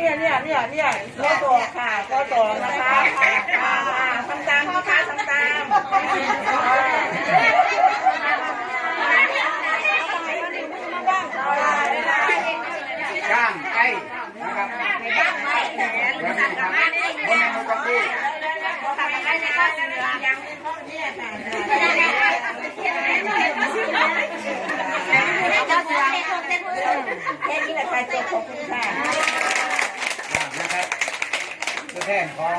เนี่ยเนี่ยเนี่ยเนี่ยก็ต่อค่ะก็ต่อนะคะอ่าอ่าทำตามนะคะทำตามก้างไก่นะครับแล้วนี่ครับบนมือกับพี่แค่นี้แหละค่ะจบขอบคุณค่ะ นะครับตัว แทนของ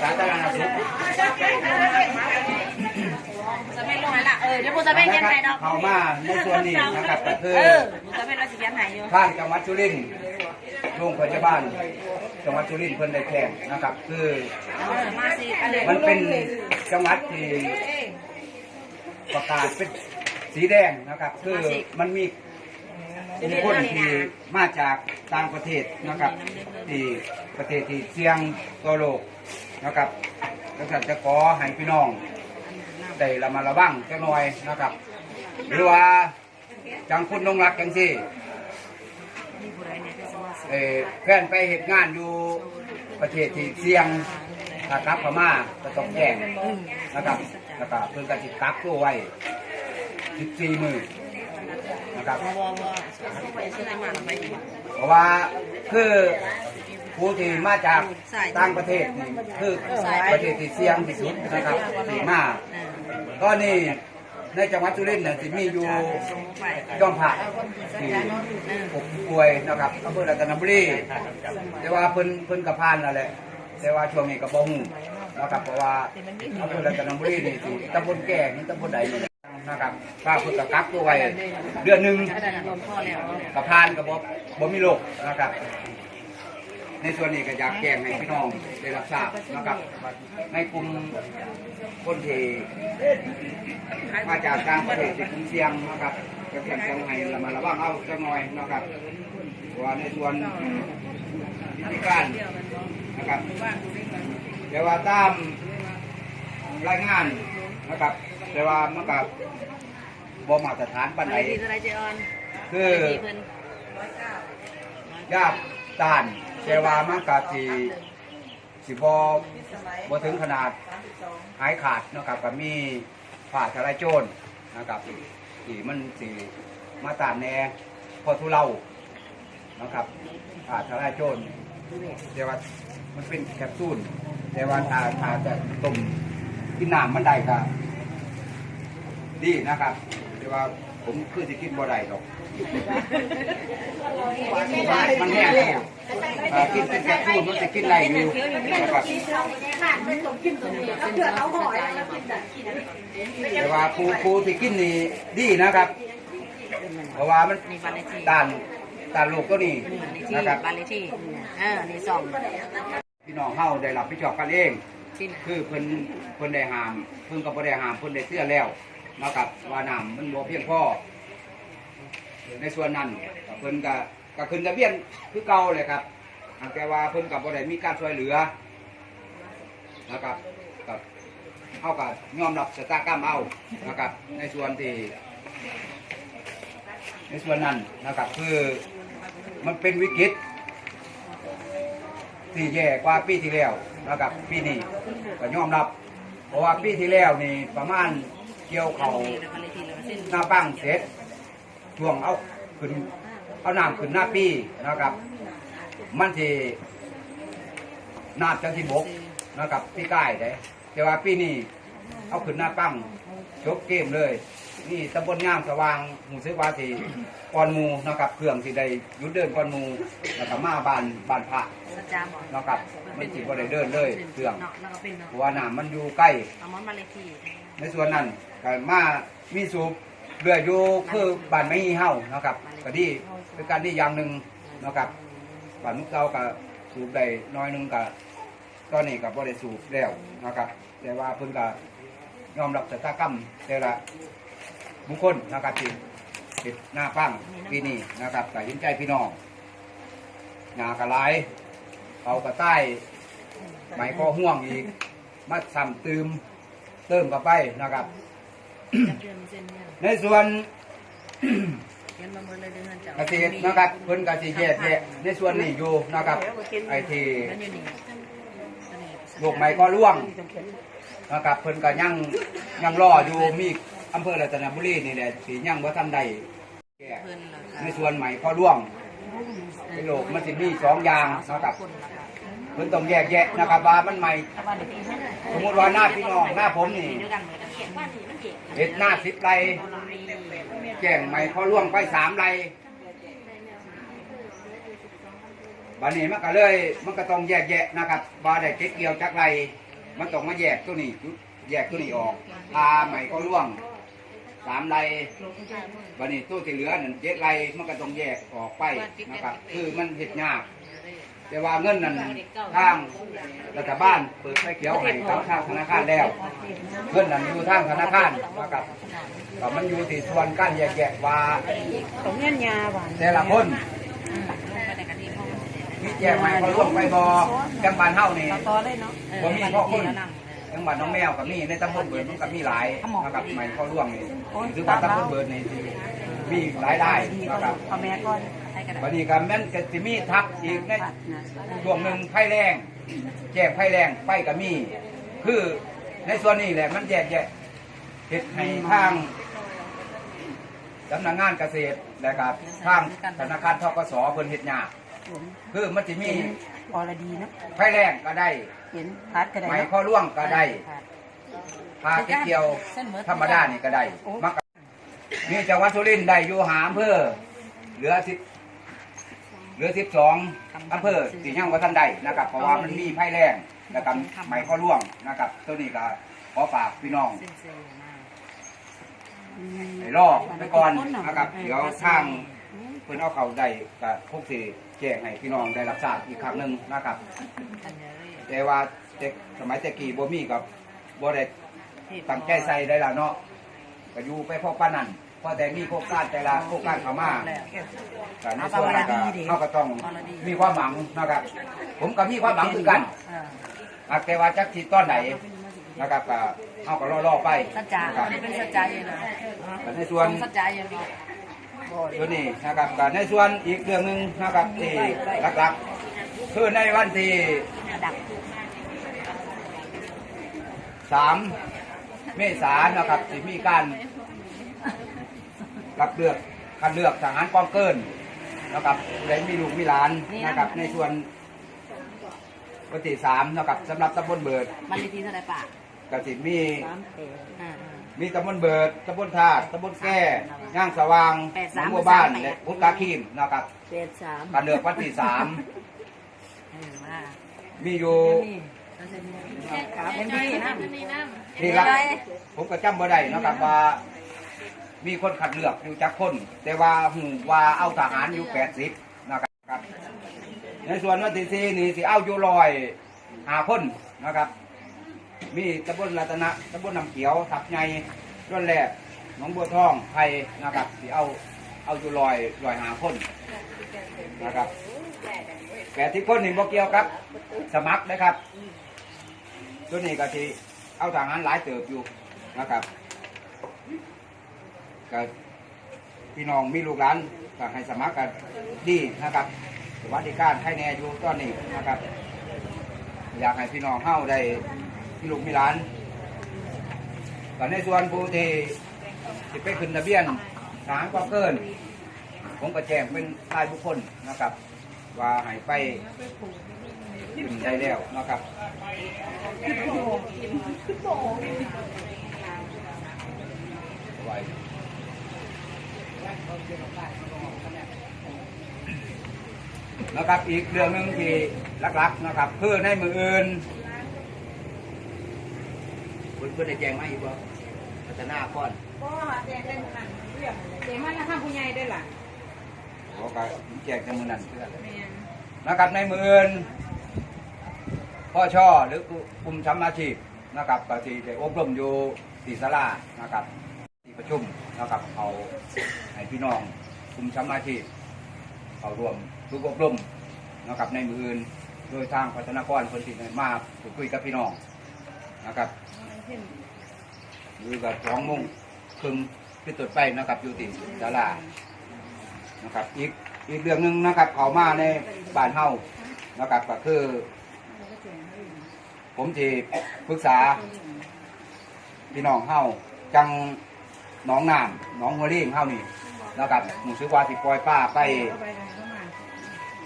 สาธารณสุขจะเป็นลงไหนล่ะเออเดี๋ยวผมจะเป็นยังไงดอกเขามาในส่วนนี้นะครับก็คือเออผมจะเป็นราชการไหนอยู่ทางจังหวัดสุรินทร์โรงพยาบาลจังหวัดสุรินทร์เพิ่นได้แจ้งนะครับ คือมันนี้มันเป็นจังหวัดที่ประกาศเป็นสีแดงนะครับ คือมันมีมีคนที่มาจากต่างประเทศนะครับที่ ประเทศที่เสี่ยงตัวโลกนะครับแล้วก็จะขอให้พี่น้องได้ระมัดระวังจักหน่อยนะครับ หรือว่าจังคุณนงรักจังซี่เอ่อแฟนไปเหตุงานอยู่ประเทศที่เสี่ยงถ้ากลับพม่าก็ต้องแจ้งนะครับแล้วก็เพิ่นก็สิกักตัวไว้14มื้อนะครับวอวอไปซื้อมาแล้วไปอีกเพราะว่าคือ ผู้ที่มาจากต่างประเทศนี่คือประเทศที่เสี่ยงที่สุดนะครับที่มาก็นี่ในจังหวัดสุรินทร์เนี่ยที่มีอยู่ย่อมผักที่ผมป่วยนะครับอำเภอรัตนบุรีแต่ว่าเพิ่นเพิ่นกับพานนั่นแหละแต่ว่าช่วงนี้ก็บ่ฮู้นะครับเพราะว่าอำเภอรัตนบุรีนี่ที่ตำบลแก่นี่ตำบลใดนี่แหละนะครับป้าเพิ่นก็กักตัวไว้เดือนหนึงได้ลมพ่อแล้วกับพานกับบ่บ่มีโรคนะครับ ในส่วนนี้ก็อยากแจ้งให้พี่น้องได้รับทราบนะครับ ในกลุ่มคนที่มาจากต่างประเทศที่กลุ่มเสี่ยงนะครับก็แจ้งจังให้ระมัดระวังเอาจังหน่อยนะครับเพราะว่าในส่วนวิธีการนะครับแต่ว่าตามรายงานนะครับแต่ว่ามันกับบ่มาตรฐานปานอะใดไรดีอะไรเจออนคือดีเพิ่นยาบต้าน แต่ว่ามันก็สิสิบ่บ่ถึงขนาดหายขาดนะครับก็มีผ่าทลายโจรนะครับที่มันสิมาตานแน่พอทุเลานะครับผ่าทลายโจรแต่ว่ามันเป็นแคปซูลแต่ว่าถ้าถ้าจะต้มกินน้ำมันได้ก็ดีนะครับแต่ว่าผมคือสิกินบ่ได้ดอก มันแห้งแห้งอ่ากินเป็นแคปซูลมันจะกินไรอยู่นะครับแต่ว่าปูปูที่กินนี่ดีนะครับ เพราะว่ามันต้านตันี้บ้านเลขที่นะครับบาลขที่เออนี่สองพี่น้องเฮาได้รับผิดชอบกันเอง คือเพิ่นเพิ่นได้หาม เพิ่นก็บ่ได้หามเพิ่นได้เตือแล้วนะครับว่าน้ำมันบ่เพียงพอ ในส่วนนั้นก็เพิ่นก็ก็ขึ้นทะเบียนคือเก่าเลยครับแต่ว่าเพิ่นก็บ่ได้มีการช่วยเหลือนะครับกับเฮาก็ยอมรับชะตากรรมเอานะครับ ในส่วนที่ในส่วนนั้นนะครับคือมันเป็นวิกฤตที่แย่กว่าปีที่แล้วนะครับปีนี้ก็ยอมรับ เพราะว่าปีที่แล้วนี่ประมาณเกี่ยวเขาบ้านเลขที่แล้วก็สิ้นหน้าปังเสร็จ ช่วงเอาขึ้นเอาน้ำขึ้นหน้าปีนะครับ มันที่น้ำจังที่บกนะครับที่ใกล้ได้แต่ว่าปีนี้เอาขึ้นหน้าปังจบเกมเลย นี่ตำบลงามสว่างหมู่ซื้อวาสีก่อนหมูนะครับเครื่องที่ได้หยุดเดินก่อนหมูนะครับมาบานบานพระสัจจาบอกนะครับมันสิบ่ได้เดินเลยเครื่องเนาะแล้วก็เป็นเนาะเพราะว่าน้ำมันอยู่ใกล้เอามอนบ้านเลขที่ในส่วนนั้นก็มามีสูบ เรืออยู่คือบ้านไม้ฮีเฮานะครับก็ดีเป็นการดีอย่างหนึ่งนะครับบ้านมุกเก่าก็สูบได้น้อยหนึงก็ตอนนี้ก็บ่ได้สูบแล้วนะครับแต่ว่าเพิ่นก็ยอมรับชะตากรรมแต่ละบุคคลนะครับที่ติดหน้าฟังปีนี้นะครับก็เห็นใจพี่น้องงากระไรเขากระใต้ไหมข้อห่วงอีกมาซ้ำตืมเติมกับไปนะครับ ในส่วนเขียนมาเมื่อเลยเดือนเจ้าเกษตรนะครับเพิ่นก็สิแยกแยะในส่วนนี้อยู่นะครับไอ้ที่แล้วอยู่นี่ลูกไม้ก็ร่วงนะครับเพิ่นก็ยังยังรออยู่มีอำเภอรัตนบุรีนี่แหละที่ยังบ่ทันได้แก้เพิ่นล่ะค่ะในส่วนใหม่ข้อร่วงในโลกมันสิมีสองอย่างนะครับคนล่ะค่ะเพิ่นต้องแยกแยะนะครับว่ามันใหม่สมมติว่าหน้าพี่น้องหน้าผมนี่ด้วยกัน เลยเขียนว่านี่มันเด็กเห็ดหน้าสิบไรแก่งใหม่ข้อร่วงไปสามไรบัดนี้มันก็เลย มันก็ต้องแยกแยะนะครับว่าได้เก็บเกี่ยวจากไรมันต้องมาแยกตัวนี้แยกตัวนี้ออกพาใหม่ข้อร่วงสามไรวันนี้ตู้ที่เหลือนั่นเจ็ดไรมันก็ต้องแยกออกไปนะครับ คือมันเห็ดยาก แต่ว่าเงินนั้นทางรัฐบาลเปิดไฟเขียวให้กับทางธนาคารแล้ว เงินนั้นอยู่ทางธนาคารนะครับก็มันอยู่ที่ส่วนการแยกแยะว่าของเงี้ยยาหวานแต่ละคนอืมลงไปในกะทิห้องมีแจกไหมเขาร่วมไปบอจังบานเฮานี่ต่อเลยเนาะบ่มีพ่อคนจังบานน้องแมวกับมีในตำบลเบิดมันก็มีหลายนะครับไหมเขาร่วมนี่คือว่าตำบลเบิดนี่ที่มีหลายได้นะครับพ่อแม่ก่อนให้ กระดาษวันนี้ก็แม่นก็สิมีทับอีกในดวงหนึ่งไผ่แรงแจ้งไผ่แรงไฟก็มี คือในส่วนนี้แหละมันแยกแยะเฮ็ดให้ทางสำนักงานเกษตรและก็ทางธนาคารทกสเพิ่นเฮ็ดยากคือมันสิมีอรดีนะไผ่แรงก็ได้เห็นพัดก็ได้ไหมข้อล่วงก็ได้พาเก็บเกี่ยวธรรมดานี่ก็ได้มักมีจังหวัดสุรินทร์ได้อยู่หาอำเภอเหลือสิบเห ลือสิบสองอำเภอที่ยังว่าท่านได้นะครับ เพราะว่ามันมีไผ่แรงนะครับไหมข้อล่วงนะครับ ตัวนี้ก็ขอฝากพี่น้องเส้นเส้นมาให้รอไปก่อนนะครับ เดี๋ยวทางเพิ่นเอาเขาได้ก็พวกสิแจ้งให้พี่น้องได้รับทราบอีกครั้งหนึ่งนะครับอันนี้เลยแต่ว่าแต่สมัยแต่กี้บ่มีกับบ่ได้ตั้งใจใส่ได้ละเนาะก็อยู่ไปพอปานนั้นเพราะแต่มีโครงการแต่ละโครงการเข้ามาก็ในส่วนนั้นก็เขาก็ต้องมีความหวังนะครับ ผมก็มีความหวังเหมือนกันเอออะแต่ว่าจักสิตอนไหนนะครับก็เขาก็รอๆไปสัจจะนะครับมันเป็นสัจจะอยู่นะก็ในส่วนสัจจะอยู่เนาะตัวนี้นะครับก็ในส่วนอีกเรื่องหนึ่งนะครับที่หลักๆคือในวันที่ดักสามเมษายนนะครับที่มีการ รับเลือกคัดเลือกทหารกองเกินนะครับได้มีลูกมีหลานนะครับ ในส่วนวันที่สามนะครับสำหรับตำบลเบิดมันลีทีเท่าไหร่ปะกสิมีอ่ามีตำบลเบิดตำบลธาตุตำบลแก่ย่างสว่างหนองบัวบ้านและพุทธาคีมนะครับเจ็ดสามการเลือกวันที่สามเออมามีอยู่ขาเป็นที่นะที่รักผมก็จำบ่ได้นะครับว่า มีคนขัดเลือกอยู่จักคน แต่ว่าหูว่าเอาทหารอยู่แปดสิบนะครับ ในส่วนวันที่สี่นี่สิเอาอยู่ลอยหาคนนะครับ มีตำบลรัตนะตำบลน้ำเขียวทับใหญ่ร่วนแรกหนองบัวทองไทยนะครับสิเอาเอาอยู่ลอยลอยหาคนนะครับแปดที่คนนี่บ่เกี่ยวครับ สมัครนะครับตัวนี้ก็ที่เอาทหารหลายเติบอยู่นะครับ ก็พี่น้องมีลูกหลานก็ให้สมัครกันดีนะครับสวัสดิการให้แน่อยู่ตอนนี้นะครับ อยากให้พี่น้องเฮาได้มีลูกมีหลานก็ในส่วนผู้ที่ที่ไปขึ้นทะเบียนทหารก็เกิน ผมก็แจ้งเป็นรายบุคคลนะครับ ว่าให้ไปขึ้นได้แล้วนะครับไว้นะครับอีกเรื่องหนึ่งที่หลักๆนะครับคือในมืออื่นคุณเพื่อได้แจ้งมาอีกว่าพัฒนาก่อนก็แจกได้มันเรื่องเจ๊มันนะข้างผู้ใหญ่ได้ล่ะขอการแจ้งจำนวนนั้นเพื่อนะครับในมืออื่นพ่อช่อหรือกลุ่มช้ำอาชีพนะครับก็ที่ได้อบรมอยู่ที่ศาลานะครับที่ประชุม นะครับ เอาให้พี่น้องกลุ่มช้ำอาชีพเขารวมทุกอบรมนะครับในมืออื่นโดยทางพัฒนากรคนที่มาพูดคุยกับพี่น้องนะครับหรือกับสองโมงครึ่งที่ตดไปนะครับอยู่ที่ศาลานะครับอีกอีกเรื่องหนึ่งนะครับ เขามาในบ้านเฮานะครับก็คือ ผมที่ปรึกษาพี่น้องเฮาจัง หน้องน้ำหน้องหัวเลี้ยงเฮานี่นะครับหมูซื้อว่าสิปล่อยป้าไป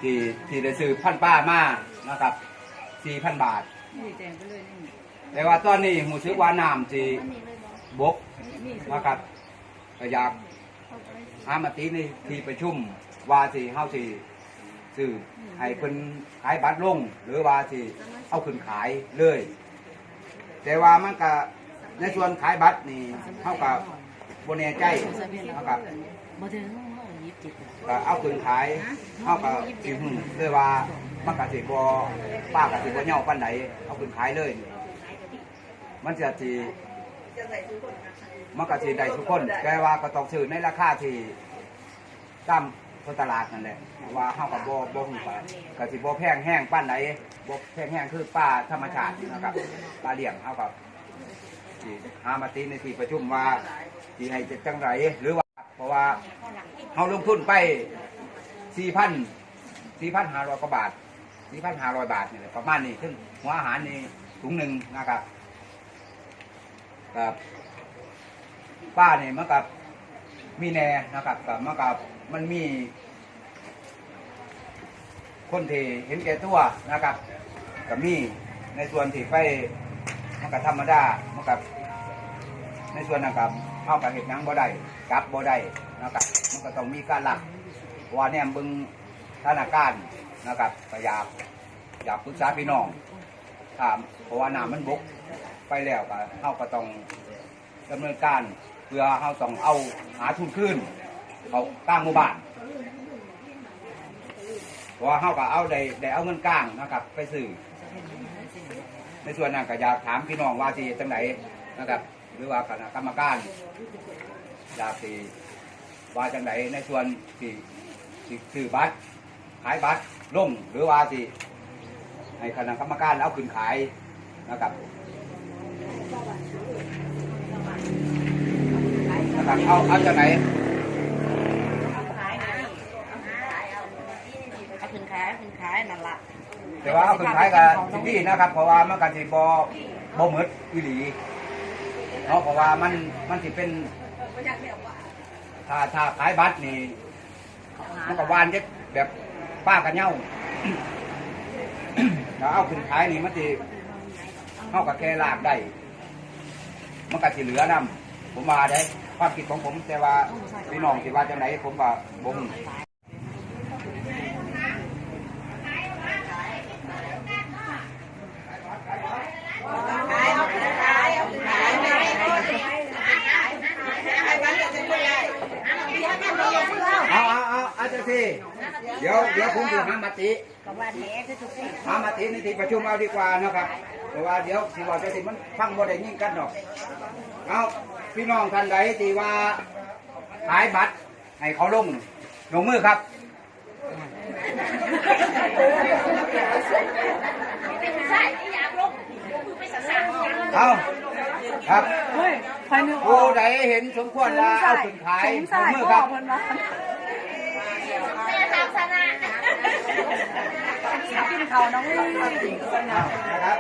ที่ที่ได้ซื้อพันป้ามานะครับสี่พันบาท แต่ว่าตอนนี้หมูซื้อว่าน้ำที่บกนะครับก็อยากหามาตีในที่ประชุมว่าสิเฮาสิซื้อให้เพิ่นขายบัตรลง หรือว่าสิเอาขึ้นขายเลย แต่ว่ามันก็ในส่วนขายบัตรนี่เท่ากับ บนแน่ใจเท่ากับบ่ถึงเมื่อยี่สิบเจ็ดก็เอาขึ้นขายเท่ากับสิหึ่งเลยว่ามันก็สิบ่ป้าก็สิบ่เหย่าปานใดเอาขึ้นขายเลย มันจะสิมันก็สิได้ทุกคนแต่ว่าก็ต้องซื้อในราคาที่ตามท้องตลาดนั่นแหละว่าเฮากับบ่บ่ฮู้ว่าก็สิบ่แพงแห้งปานใดบ่แพงแห้งคือป้าธรรมชาตินะครับป้าเลี้ยงเฮากับที่หามาตีในที่ประชุมว่า ที่ให้จะจังไรหรือว่า เพราะว่าเขาลงทุนไปสี่พันสี่พันห้าร้อยกว่าบาทสี่พันห้าร้อยบาทนี่แหละประมาณนี้ซึ่งหัวอาหารนี่ถุงหนึ่งนะครับกับป้าเนี่ยมันกับมีแน่นะครับกับมันกับมันมี คนที่เห็นแก่ตัวนะครับกับมีในส่วนที่ไปมันก็ธรรมดามันก็ในส่วนนั้นกับ เข้ากับเห็ดหยังบ่ได้กลับบ่ได้นะครับมันก็ต้องมีการหลักว่าเนี่ยบึงสถาการนะครับก็อยากอยากปรึกษาพี่น้องถามเพราะว่าน้ำมันบกไปแล้วก็เข้าก็ต้องดำเนินการเพื่อเข้าต้องเอาหาทุนขึ้นเขาตั้งหมู่บ้านเพราะว่าเข้าก็เอาได้ได้เอาเงินกลางนะครับ ไปซื้อในส่วนนั้นก็อยากถามพี่น้องว่าที่จังไหนนะครับ หรือว่าคณะกรรมการอยากที่ว่าจังไหนในส่วนที่ที่ซื้อบัตรขายบัตรลงหรือว่าที่ให้คณะกรรมการเอาขึ้นขายนะครับนะครับเอาเอาจังไหนเอาขึ้นขายเอาขึ้นขายนั่นล่ะแต่ว่าเอาขึ้นขายกับสิดีนะครับ เพราะว่ามันก็สิบ่บ่หมดอีหลี เนาะเพราะว่ามันมันสิเป็นถ้าถ้าขายบัตรนี่มันก็วานจ็ดแบบป้ากันเหย้าแล้วเอาขึ้นขายนี่มันสิเข้ากับแค่ลากได้มันก็สิเหลือนำผมว่าได้ความคิดของผมแต่ว่าพี่น้องสิว่าจังไหนผมก็บ่ฮู้ ขายเอาขายเอาขายไม่ได้ขายขายบ้านจะเป็นยังไง เอาเอาเอาอาจารย์สิ เดี๋ยวเดี๋ยวผมจะหามติก็ว่าแหน่คือทุกสิ่งหามติในที่ประชุมเอาดีกว่านะครับ แต่ว่าเดี๋ยวสิว่าจะสิมันฟังบ่ได้ยิ่งกันดอกเอาพี่น้องท่านใดที่ว่าขายบัตรให้เขาลงลงมือครับเอาครับเฮ้ยใครนึกอผู้อกใดเห็นสมควรว่าเอาขึ้นขายสงลสังยมือพ่คอรับ เพิ่นว่ากินเขาน้องลี่นะครับ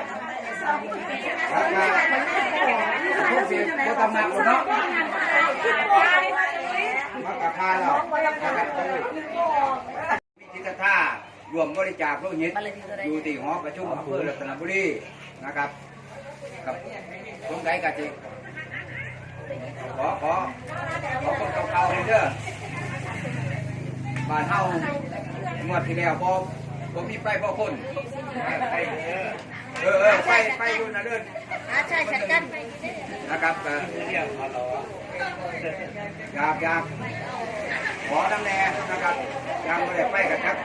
ผู้เสียผู้ทำงานคนเนาะมากระพาเรานะครับมีจิตท่ารวมบริจาคโลหิตอยู่ที่หอประชุมอำเภอรัตนบุรีนะครับกับตรงไหนกันจิขอขอขอคนเก่าๆเลยเด้อ บ้านเฮางวดที่แล้วบ่บ่มีไปบ่คนไปเออเออไปไปอยู่นะเด้ออ่าใช่ชัดกันนะครับเอ่ออยากอยากขอน้ำแน่นะครับยังไม่ได้ไปกันครับ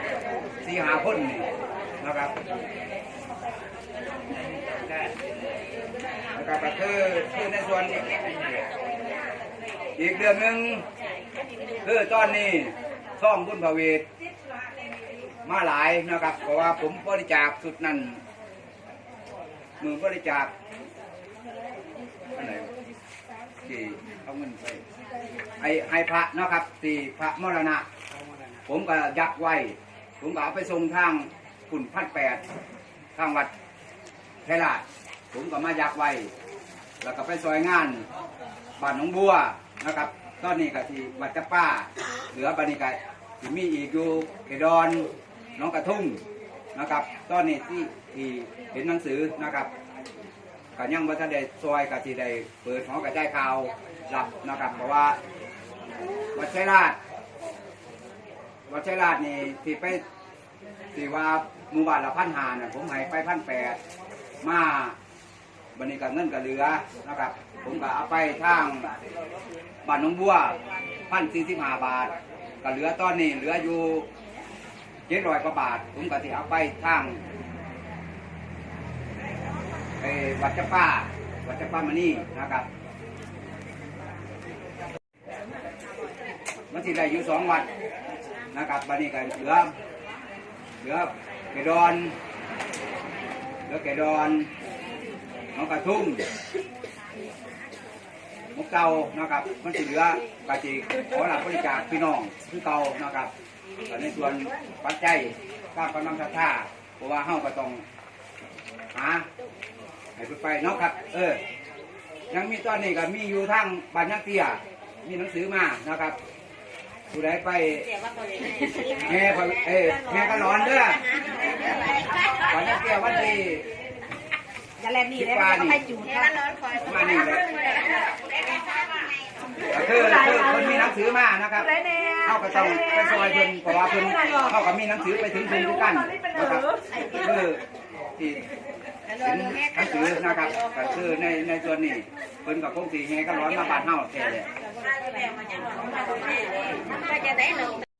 สี่หาคนนี่นะครับนะครับก็คือคือในส่วนอีกเรื่องหนึ่งคือตอนนี้ ซ่องบุญพระเวทมาหลายนะครับเพราะว่าผมบริจาคสุดนั้นมือบริจาคอันไหนที่เอาเงินไปไอ้ไอ้พระนะครับที่พระมรณะ ผมก็ยักไว้ ผมก็เอาไปส่งทางขุนพันแปดทางวัดไทยราชผมก็มายักไว้ แล้วก็ไปซอยงานบ้านหนองบัวนะครับตอนนี้ก็ที่วัดจะป้าเหลือบันิกา ที่มีอีกอยู่เกดอนน้องกระทุ่มนะครับตอนนี้ที่ที่เห็นหนังสือนะครับก็ยังว่าถ้าได้ซอยก็ที่ได้เปิดหอกระจายข่าวรับนะครับ เพราะว่าวัดชัยราชวัดชัยราชนี่ที่ไปที่ว่าหมู่บ้านละพันหาน่ะผมให้ไปพันแปดมาบันนี้ก็เงินก็เหลือนะครับ ผมก็เอาไปทางบ้านหนองบัวพันสี่สิบห้าบาท ก็เหลือตอนนี้เหลืออยู่เจ็ดร้อยกว่าบาท ผมก็ที่เอาไปทางไอ้วัดเจ้าป้าวัดเจ้าป้ามานี่นะครับ มันสิได้อยู่สองวัดนะครับบันนี้ก็เหลือเหลือเกดอนเหลือเกดอนน้องกระทุ่ม มุกเก่านะครับมันสิเหลือกะจิขอหลับบริจาคพี่น้องคือเก่านะครับแต่ในส่วนปัจจัยข้ามกำลังศรัทธาเพราะว่าเฮาก็ต้องหาให้เพิ่นไปเนาะครับ เออ ยังมีตอนนี้ก็มีอยู่ทางบ้านนักเตี้ยมีหนังสือมานะครับผู้ใดไปแม่ก็เอ้ยแม่ก็ร้อนเด้อบ้านนักเตี้ยวันที่ อย่าแลนนี่เลยเขาให้จูดนะ มานี่เลย ก็คือคือคนมีหนังสือมานะครับเข้าก็ต้องไปซอยเพิ่นเพราะว่าเพิ่นเข้ากับมีหนังสือไปถึงเพิ่นทุกกันนะครับคือที่เป็นหนังสือนะครับก็คือในในส่วนนี้เพิ่นกับคงสีแฮก็ร้อนมาบานเฮาแค่เลยก็จะได้ลง